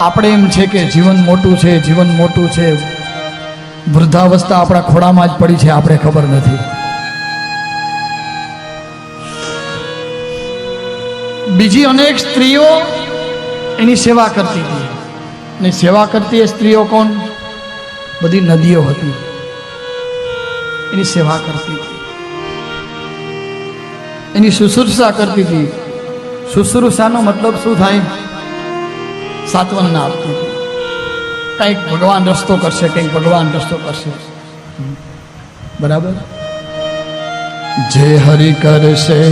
આપણે એમ છે કે જીવન મોટું છે, જીવન મોટું છે. વૃદ્ધાવસ્થા આપણા ખોળામાં જ પડી છે, આપણે ખબર નથી. બીજી અનેક સ્ત્રીઓ એની સેવા કરતી હતી. અને સેવા કરતી એ સ્ત્રીઓ કોણ? બધી નદીઓ હતી. એની સેવા કરતી હતી. એની શુશ્રુષા કરતી હતી. શુશ્રુષાનો મતલબ શું થાય? સાત્વનના આપતું કંઈક ભગવાન રસ્તો કરશે, કંઈક ભગવાન રસ્તો કરશે. બરાબર? જે હરિ કરશે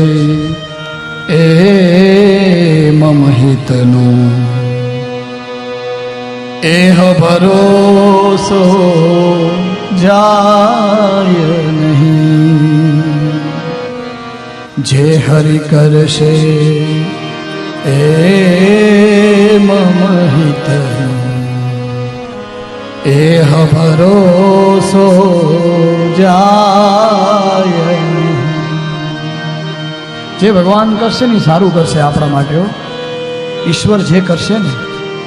એ મમ હિતનું એહ ભરોસો જાય નહીં. જે હરિ કરશે એ એહ ભરોસો જાય. જે ભગવાન કરશે ને સારું કરશે આપણા માટે ઈશ્વર જે કરશે ને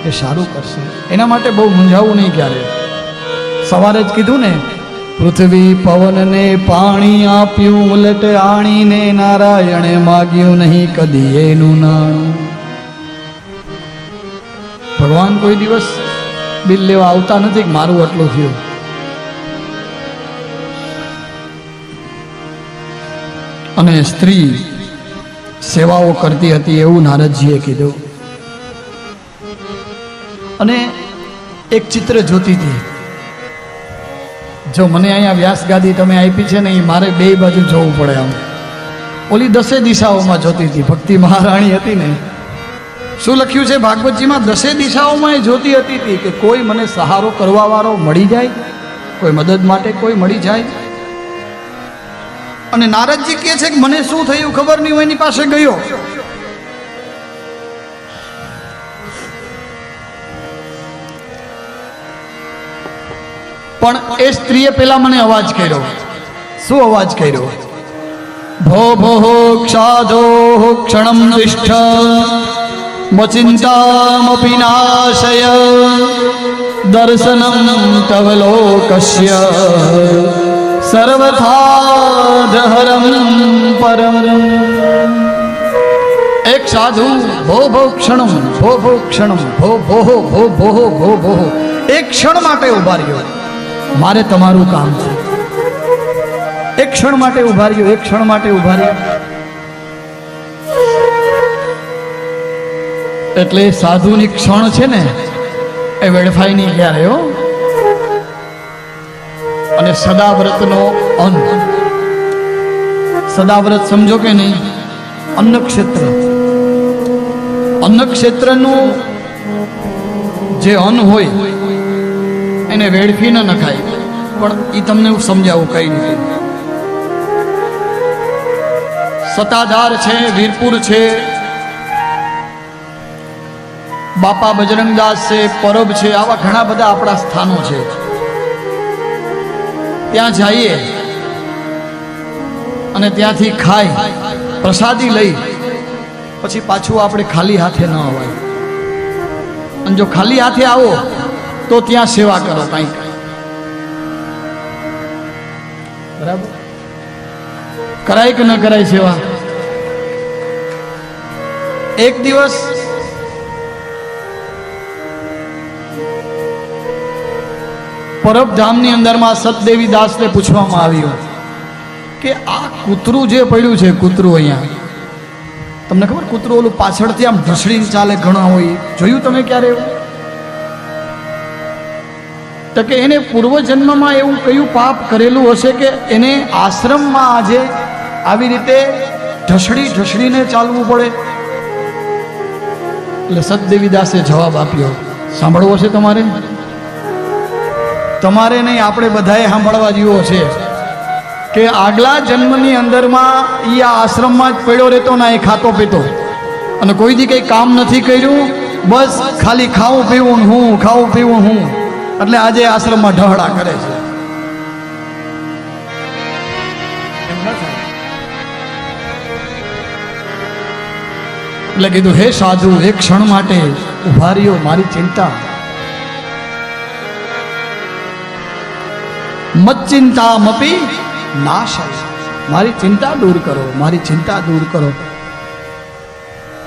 એ સારું કરશે. એના માટે બહુ મૂંઝાવું નહીં ક્યારે. સવારે જ કીધું ને, પૃથ્વી પવનને પાણી આપ્યું, ઉલટ આણીને નારાયણે માગ્યું નહીં કદી એનું નાણું. ભગવાન કોઈ દિવસ બિલ લેવા આવતા નથી મારું આટલું થયું? અને સ્ત્રી સેવાઓ કરતી હતી એવું નારદજીએ કીધું. અને એક ચિત્ર જોતી હતી. જો મને અહીંયા વ્યાસ ગાદી તમે આપી છે ને એ મારે બે બાજુ જોવું પડે આમ. ઓલી દસે દિશાઓમાં જોતી હતી. ભક્તિ મહારાણી હતી ને. શું લખ્યું છે? ભાગવતજીમાં દસે દિશાઓમાં એ જોતી હતી હતી કે કોઈ મને સહારો કરવાવાળો મળી જાય, કોઈ મદદ માટે કોઈ મળી જાય. અને નારદજી કહે છે કે મને શું થયું ખબર નહીં, હું એની પાસે ગયો. પણ એ સ્ત્રીએ પેલા મને અવાજ કર્યો. શું અવાજ કર્યો? ભો ભો ક્ષાધો ક્ષણમ તિષ્ઠ મચિંતામપી નાશય દર્શનમ તવ લોકસ્ય સર્વથા હરમ પરમ એક સાધુ ભો ભો ક્ષણમ ભો ભો ક્ષણમ ભો ભોહો ભો ભોહો ભો ભોહો એક ક્ષણ માટે ઊભા રહ્યો। મારે તમારું કામ છે। એક ક્ષણ માટે ઊભા રહ્યો, એક ક્ષણ માટે ઊભા રહ્યો। એટલે સાધુની ક્ષણ છે ને, એ વેડફાઈ નહીં ક્યારે હો અને સદાવ્રતનો અન્ન. સદાવ્રત સમજો કે નહીં? અન્નક્ષેત્ર. અન્નક્ષેત્રનું જે અન્ન હોય, એને વેડફી ન નખાય. પણ એ તમને હું સમજાવું, કઈ નહીં સતાધાર છે, વીરપુર છે બાપા બજરંગદાસ છે પરબ છે, આવા ઘણા બધા આપણા સ્થાનો છે. ત્યાં જઈએ અને ત્યાંથી ખાઈ, પ્રસાદી લઈ, પછી પાછું આપણે ખાલી હાથે ન અવાય. અને જો ખાલી હાથે આવો, તો ત્યાં સેવા કરો કંઈક. બરાબર? કરાય કે ન કરાય સેવા? એક દિવસ પરબધામની અંદરમાં સતદેવી દાસને પૂછવામાં આવ્યું કે આ કૂતરું જે પડ્યું છે, કૂતરું અહીંયા? તમને ખબર કૂતરું ઓલું પાછળથી આમ ઢસડીને ચાલે ઘણા હોય? જોયું તમે ક્યારે એવું? તો કે એને પૂર્વજન્મમાં એવું કયું પાપ કરેલું હશે કે એને આશ્રમમાં આજે આવી રીતે ઢસડી ઢસડીને ચાલવું પડે? એટલે સતદેવી દાસે જવાબ આપ્યો. સાંભળવો છે તમારે? તમારે નહીં, આપણે બધાએ સાંભળવા જેવો છે કે આગલા જન્મની અંદરમાં એ આ આશ્રમમાં જ પડ્યો રહેતો ના એ ખાતો પીતો. અને કોઈ દી કંઈ કામ નથી કર્યું, બસ ખાલી ખાવું પીવું હું, ખાવું પીવું હું. એટલે આજે આશ્રમમાં ઢહડા કરે છે. એટલે કીધું, હે સાધુ એક ક્ષણ માટે ઊભા રહ્યો મારી ચિંતા. મચ્ચિંતા મપી નાશ મારી ચિંતા દૂર કરો મારી ચિંતા દૂર કરો.